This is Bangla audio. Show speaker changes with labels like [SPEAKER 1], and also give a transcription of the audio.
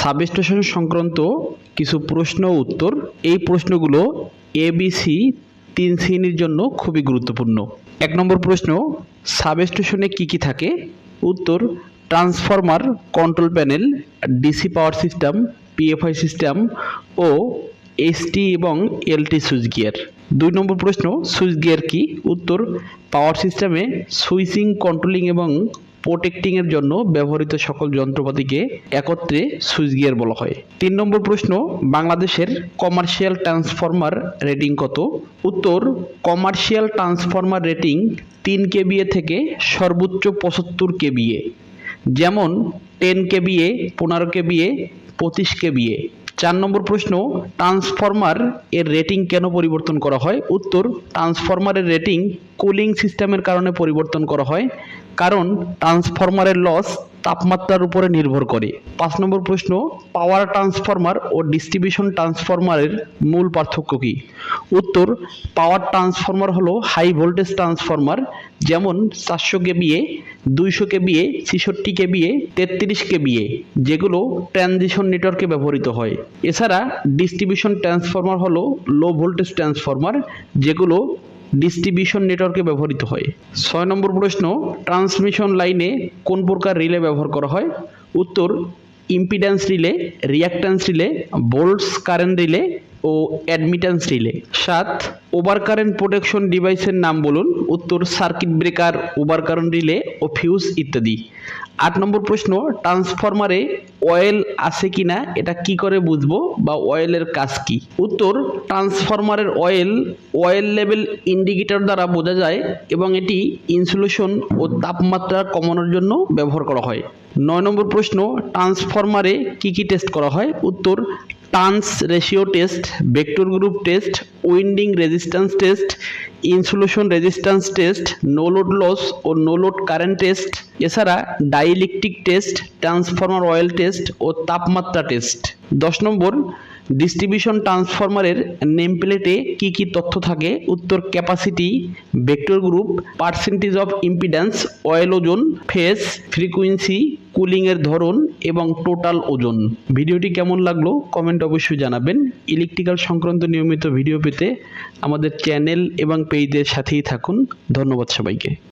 [SPEAKER 1] সাবস্টেশন সংক্রান্ত কিছু প্রশ্ন উত্তর। এই প্রশ্নগুলো এবিসি তিন শ্রেণির জন্য খুবই গুরুত্বপূর্ণ। এক নম্বর প্রশ্ন সাবস্টেশনে কি কি থাকে? উত্তর transformer control panel DC power system PFI system ও এসটি এবং এলটি সুইচ গিয়ার দুই নম্বর প্রশ্ন সুইচ গিয়ার কি? উত্তর পাওয়ার সিস্টেমে সুইচিং কন্ট্রোলিং এবং প্রোটেক্টিংয়ের জন্য ব্যবহৃত সকল যন্ত্রপাতিকে একত্রে সুইচ গিয়ার বলা হয়। তিন নম্বর প্রশ্ন, বাংলাদেশের কমার্শিয়াল ট্রান্সফরমার রেটিং কত? উত্তর কমার্শিয়াল ট্রান্সফরমার রেটিং তিন কেবিএ থেকে সর্বোচ্চ পঁচাত্তর কেবিএ যেমন টেন কেবিএ পনেরো কেবিএ পঁচিশ কেবিএ চার নম্বর প্রশ্ন, ট্রান্সফরমার এর রেটিং কেন পরিবর্তন করা হয়? উত্তর ট্রান্সফরমারের রেটিং কুলিং সিস্টেমের কারণে পরিবর্তন করা হয়, কারণ ট্রান্সফরমারের লস তাপমাত্রার উপরে নির্ভর করে। পাঁচ নম্বর প্রশ্ন, পাওয়ার ট্রান্সফরমার ও ডিস্ট্রিবিউশন ট্রান্সফরমারের মূল পার্থক্য কী? উত্তর, পাওয়ার ট্রান্সফরমার হলো হাই ভোল্টেজ ট্রান্সফরমার, যেমন চারশো কেবিএ দুইশো কে কেবিএ, ছেষট্টি কেবিএ, তেত্রিশ কে কেবিএ, যেগুলো ট্রানজিশন নেটওয়ার্কে ব্যবহৃত হয়। এছাড়া ডিস্ট্রিবিউশন ট্রান্সফরমার হলো লো ভোল্টেজ ট্রান্সফরমার যেগুলো ডিস্ট্রিবিউশন নেটওয়ার্কে ব্যবহৃত হয়। ছয় নম্বর প্রশ্ন ট্রান্সমিশন লাইনে কোন প্রকার রিলে ব্যবহার করা হয়? উত্তর impedance relay reactance relay volts current relay ও অ্যাডমিট্যান্স রিলে সাত ওভার কারেন্ট প্রোটেকশন ডিভাইসের নাম বলুন, উত্তর circuit breaker over current relay ও ফিউজ ইত্যাদি। আট নম্বর প্রশ্ন ট্রান্সফরমারে অয়েল আছে কি না এটা কি করে বুঝব বা অয়েলের কাজ কি? উত্তর ট্রান্সফরমারের অয়েল অয়েল লেভেল ইন্ডিকেটর দ্বারা বোঝা যায় এবং এটি ইনসুলেশন ও তাপমাত্রা কমানোর জন্য ব্যবহার করা হয়। নয় নম্বর প্রশ্ন ট্রান্সফরমারে কি কি টেস্ট করা হয়? উত্তর turns ratio test vector group test winding resistance test insulation resistance test no load loss ও নো লোড কারেন্ট টেস্ট এছাড়া dielectric test transformer oil test ও তাপমাত্রা টেস্ট দশ নম্বর ডিস্ট্রিবিউশন ট্রান্সফরমারের নেম প্লেটে কী কী তথ্য থাকে? উত্তর capacity vector group percentage of impedance oil ওজন ফেস ফ্রিকুয়েন্সি কুলিংয়ের ধরন এবং টোটাল ওজন। ভিডিওটি কেমন লাগল কমেন্ট অবশ্যই জানাবেন। ইলেকট্রিক্যাল সংক্রান্ত নিয়মিত ভিডিও পেতে আমাদের চ্যানেল এবং পেজের সাথেই থাকুন। ধন্যবাদ সবাইকে।